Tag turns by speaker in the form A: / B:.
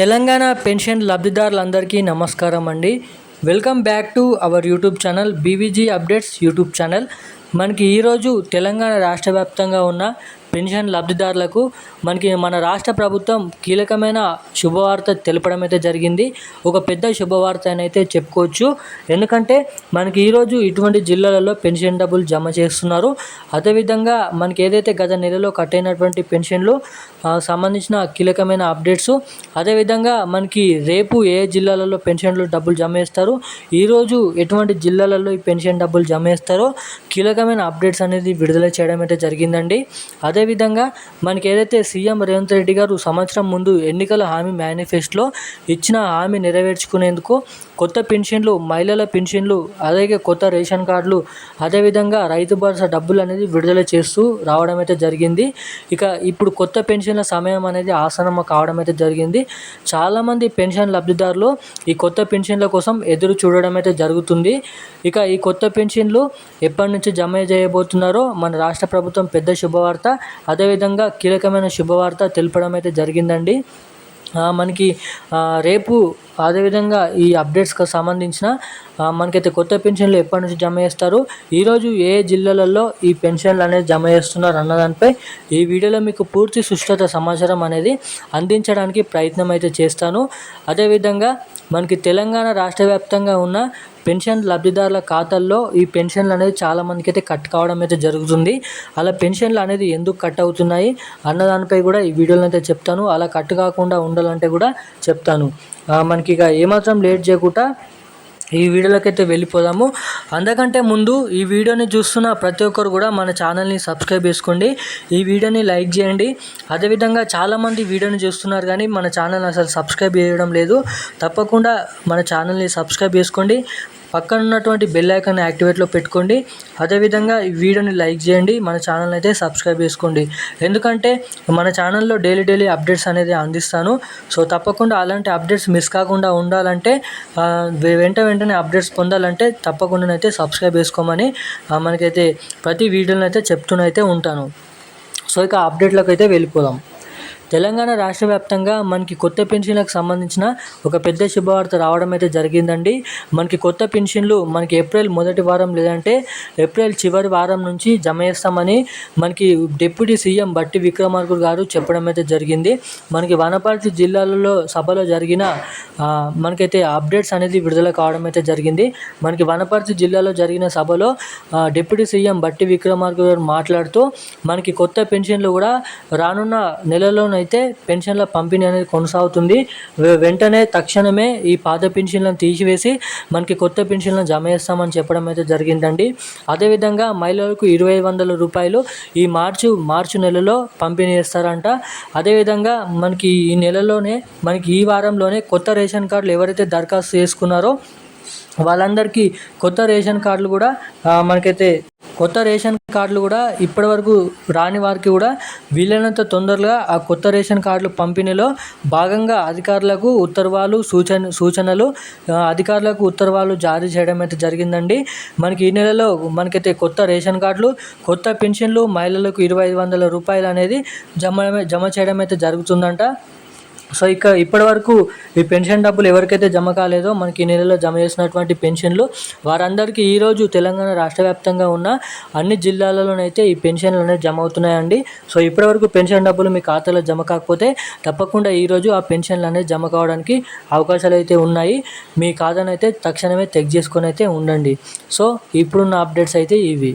A: Telangana pension లబ్ధిదారులందరికీ నమస్కారం అండి. Welcome back to our YouTube channel BVG updates YouTube channel. మనకి ఈరోజు తెలంగాణ రాష్ట్ర వ్యాప్తంగా ఉన్న పెన్షన్ లబ్ధిదారులకు మనకి మన రాష్ట్ర ప్రభుత్వం కీలకమైన శుభవార్త తెలపడం అయితే జరిగింది. ఒక పెద్ద శుభవార్త అని అయితే చెప్పుకోవచ్చు. ఎందుకంటే మనకి ఈరోజు ఇటువంటి జిల్లాలలో పెన్షన్ డబ్బులు జమ చేస్తున్నారు. అదేవిధంగా మనకి ఏదైతే గత నెలలో కట్ అయినటువంటి పెన్షన్లు సంబంధించిన కీలకమైన అప్డేట్స్ అదేవిధంగా మనకి రేపు ఏ జిల్లాలలో పెన్షన్లు డబ్బులు జమ చేస్తారు ఈరోజు ఎటువంటి జిల్లాలలో ఈ పెన్షన్ డబ్బులు జమ చేస్తారో కీలకమైన అప్డేట్స్ అనేది విడుదల చేయడం అయితే జరిగిందండి. అదే అదేవిధంగా మనకి ఏదైతే సీఎం రేవంత్ రెడ్డి గారు సంవత్సరం ముందు ఎన్నికల హామీ మేనిఫెస్టోలో ఇచ్చిన హామీ నెరవేర్చుకునేందుకు కొత్త పెన్షన్లు మహిళల పెన్షన్లు అలాగే కొత్త రేషన్ కార్డులు అదేవిధంగా రైతు భరోసా డబ్బులు అనేది విడుదల చేస్తూ రావడం అయితే జరిగింది. ఇక ఇప్పుడు కొత్త పెన్షన్ల సమయం అనేది ఆసనం కావడం అయితే జరిగింది. చాలామంది పెన్షన్ లబ్ధిదారులు ఈ కొత్త పెన్షన్ల కోసం ఎదురు చూడడం అయితే జరుగుతుంది. ఇక ఈ కొత్త పెన్షన్లు ఎప్పటి నుంచి జమ చేయబోతున్నారో మన రాష్ట్ర ప్రభుత్వం పెద్ద శుభవార్త. అదేవిధంగా కీలకమైన శుభవార్త తెలపడం అయితే జరిగిందండి. మనకి రేపు అదేవిధంగా ఈ అప్డేట్స్కి సంబంధించిన మనకైతే కొత్త పెన్షన్లు ఎప్పటి నుంచి జమ చేస్తారు ఈరోజు ఏ జిల్లాలలో ఈ పెన్షన్లు అనేది జమ చేస్తున్నారు అన్న దానిపై ఈ వీడియోలో మీకు పూర్తి సుష్ట సమాచారం అనేది అందించడానికి ప్రయత్నం అయితే చేస్తాను. అదేవిధంగా మనకి తెలంగాణ రాష్ట్ర వ్యాప్తంగా ఉన్న పెన్షన్ లబ్ధిదారుల ఖాతాల్లో ఈ పెన్షన్లు అనేది చాలా మందికి అయితే కట్ కావడం అయితే జరుగుతుంది. అలా పెన్షన్లు అనేది ఎందుకు కట్ అవుతున్నాయి అన్న దానిపై కూడా ఈ వీడియోలో అయితే చెప్తాను. అలా కట్ కాకుండా ఉండాలంటే కూడా చెప్తాను. మనకి ఇక ఏమాత్రం లేట్ చేయకుండా ఈ వీడియోలోకి అయితే వెళ్ళిపోదాము. అందుకంటే ముందు ఈ వీడియోని చూస్తున్న ప్రతి ఒక్కరు కూడా మన ఛానల్ని సబ్స్క్రైబ్ చేసుకోండి. ఈ వీడియోని లైక్ చేయండి. అదేవిధంగా చాలామంది వీడియోని చూస్తున్నారు కానీ మన ఛానల్ అసలు సబ్స్క్రైబ్ చేయడం లేదు. తప్పకుండా మన ఛానల్ని సబ్స్క్రైబ్ చేసుకోండి. పక్కన ఉన్నటువంటి బెల్ ఐకాన్ యాక్టివేట్లో పెట్టుకోండి. అదేవిధంగా ఈ వీడియోని లైక్ చేయండి. మన ఛానల్ అయితే సబ్స్క్రైబ్ చేసుకోండి. ఎందుకంటే మన ఛానల్లో డైలీ డైలీ అప్డేట్స్ అనేది అందిస్తాను. సో తప్పకుండా అలాంటి అప్డేట్స్ మిస్ కాకుండా ఉండాలంటే వెంట వెంటనే అప్డేట్స్ పొందాలంటే తప్పకుండా అయితే సబ్స్క్రైబ్ చేసుకోమని మనకైతే ప్రతి వీడియోని అయితే చెప్తూనైతే ఉంటాను. సో ఇక అప్డేట్లకు అయితే వెళ్ళిపోదాం. తెలంగాణ రాష్ట్ర వ్యాప్తంగా మనకి కొత్త పెన్షన్లకు సంబంధించిన ఒక పెద్ద శుభవార్త రావడం అయితే జరిగిందండి. మనకి కొత్త పెన్షన్లు మనకి ఏప్రిల్ మొదటి వారం లేదంటే ఏప్రిల్ చివరి వారం నుంచి జమ చేస్తామని మనకి డిప్యూటీ సీఎం బట్టి విక్రమార్కుడు గారు చెప్పడం అయితే జరిగింది. మనకి వనపర్తి జిల్లాలలో సభలో జరిగిన మనకైతే అప్డేట్స్ అనేది విడుదల కావడం అయితే జరిగింది. మనకి వనపర్తి జిల్లాలో జరిగిన సభలో డిప్యూటీ సీఎం బట్టి విక్రమార్కుడు గారు మాట్లాడుతూ మనకి కొత్త పెన్షన్లు కూడా రానున్న నెలలోనే అయితే పెన్షన్ల పంపిణీ అనేది కొనసాగుతుంది. వెంటనే తక్షణమే ఈ పాత పెన్షన్లను తీసివేసి మనకి కొత్త పెన్షన్లను జమ చేస్తామని చెప్పడం అయితే జరిగిందండి. అదేవిధంగా మహిళలకు ఇరవై వందల రూపాయలు ఈ మార్చు మార్చి నెలలో పంపిణీ చేస్తారంట. అదేవిధంగా మనకి ఈ నెలలోనే మనకి ఈ వారంలోనే కొత్త రేషన్ కార్డులు ఎవరైతే దరఖాస్తు చేసుకున్నారో వాళ్ళందరికీ కొత్త రేషన్ కార్డులు కూడా మనకైతే కొత్త రేషన్ కార్డులు కూడా ఇప్పటివరకు రాని వారికి కూడా వీలైనంత తొందరగా ఆ కొత్త రేషన్ కార్డులు పంపిణీలో భాగంగా అధికారులకు ఉత్తర్వాలు సూచన సూచనలు అధికారులకు ఉత్తర్వులు జారీ చేయడం అయితే జరిగిందండి. మనకి ఈ నెలలో మనకైతే కొత్త రేషన్ కార్డులు కొత్త పెన్షన్లు మహిళలకు ఇరవై ఐదు వందల రూపాయలు అనేది జమ జమ చేయడం అయితే జరుగుతుందంట. సో ఇక ఇప్పటి వరకు ఈ పెన్షన్ డబ్బులు ఎవరికైతే జమ కాలేదో మనకి ఈ నెలలో జమ చేసినటువంటి పెన్షన్లు వారందరికీ ఈరోజు తెలంగాణ రాష్ట్ర వ్యాప్తంగా ఉన్న అన్ని జిల్లాలలోనైతే ఈ పెన్షన్లు అనేవి జమ అవుతున్నాయండి. సో ఇప్పటివరకు పెన్షన్ డబ్బులు మీ ఖాతాలో జమ కాకపోతే తప్పకుండా ఈరోజు ఆ పెన్షన్లు అనేవి జమ కావడానికి అవకాశాలు అయితే ఉన్నాయి. మీ ఖాతాను అయితే తక్షణమే చెక్ చేసుకొని అయితే ఉండండి. సో ఇప్పుడున్న అప్డేట్స్ అయితే ఇవి.